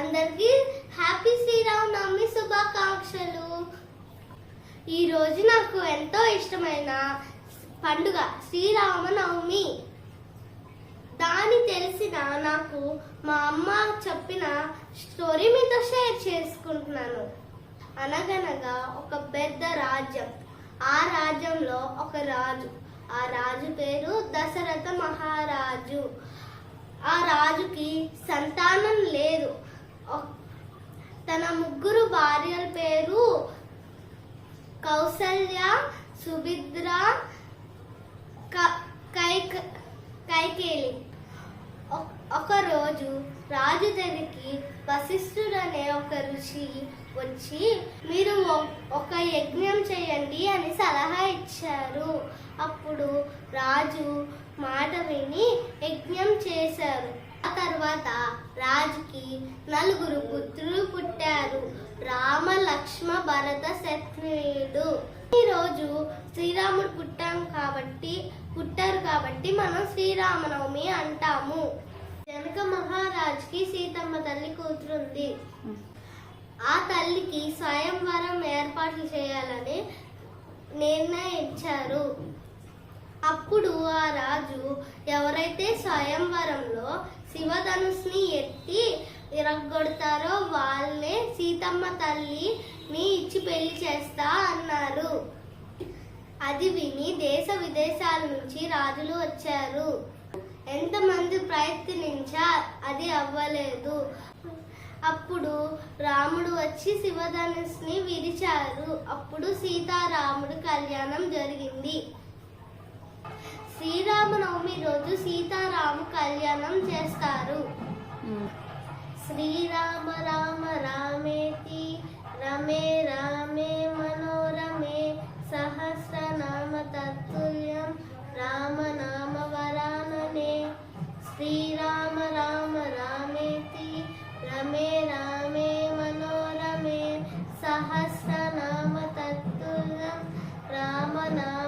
అందరికీ హ్యాపీ శ్రీరామనవమి శుభాకాంక్షలు. ఈ రోజు నాకు ఎంతో ఇష్టమైన పండుగ శ్రీరామనవమి. దాని తెలిసిన నాకు మా అమ్మ చెప్పిన స్టోరీ మీతో షేర్ చేసుకుంటున్నాను. అనగనగా ఒక పెద్ద రాజ్యం. ఆ రాజ్యంలో ఒక రాజు. ఆ రాజు పేరు దశరథ మహారాజు. ఆ రాజుకి సంతానం లేదు. తన ముగ్గురు భార్యల పేరు కౌసల్య సుభిద్ర క- కైక కైకేలి ఒకరోజు రాజు దగ్గరికి వశిష్ఠుడు అనే ఒక ఋషి వచ్చి మీరు ఒక యజ్ఞం చేయండి అని సలహా ఇచ్చారు. అప్పుడు రాజు మాట విని యజ్ఞం చేశారు. ఆ తర్వాత రాజుకి నలుగురు పుత్రులు పుట్టారు. రామ లక్ష్మ భరత శత్రుడు. ఈరోజు శ్రీరాముడు పుట్టాం కాబట్టి పుట్టారు కాబట్టి మనం శ్రీరామనవమి అంటాము. జనక మహారాజుకి సీతమ్మ తల్లి కూతురుంది. ఆ తల్లికి స్వయంవరం ఏర్పాట్లు చేయాలని నిర్ణయించారు. అప్పుడు ఆ రాజు ఎవరైతే స్వయంవరంలో శివధనుస్ని ఎత్తి ఇరగొడతారో వాళ్ళే సీతమ్మ తల్లిని ఇచ్చి పెళ్ళి చేస్తా అన్నారు. అది విని దేశ విదేశాల నుంచి రాజులు వచ్చారు. ఎంతమంది ప్రయత్నించా అది అవ్వలేదు. అప్పుడు రాముడు వచ్చి శివధనుస్ని విరిచారు. అప్పుడు సీతారాముడు కళ్యాణం జరిగింది. రోజు సీతారాము కళ్యాణం చేస్తారు. శ్రీరామ రామ రామేతి రమే రామే మనోరమే సహస్రనామ తత్తుల్యం రామనామ వరాననే. శ్రీరామ రామ రామేతి రమే రామే మనోరమే సహస్రనామ తత్తుల్యం రామనామ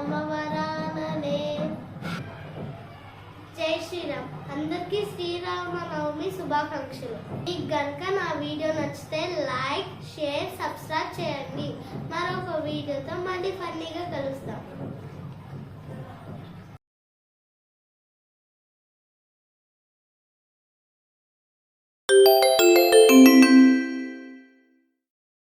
శ్రీరామ్. అందరికీ శ్రీరామనవమి శుభాకాంక్షలు. మీకు గనుక నా వీడియో నచ్చితే లైక్ షేర్ సబ్స్క్రైబ్ చేయండి. మరొక వీడియోతో మళ్ళీ ఫన్నీగా కలుస్తాం.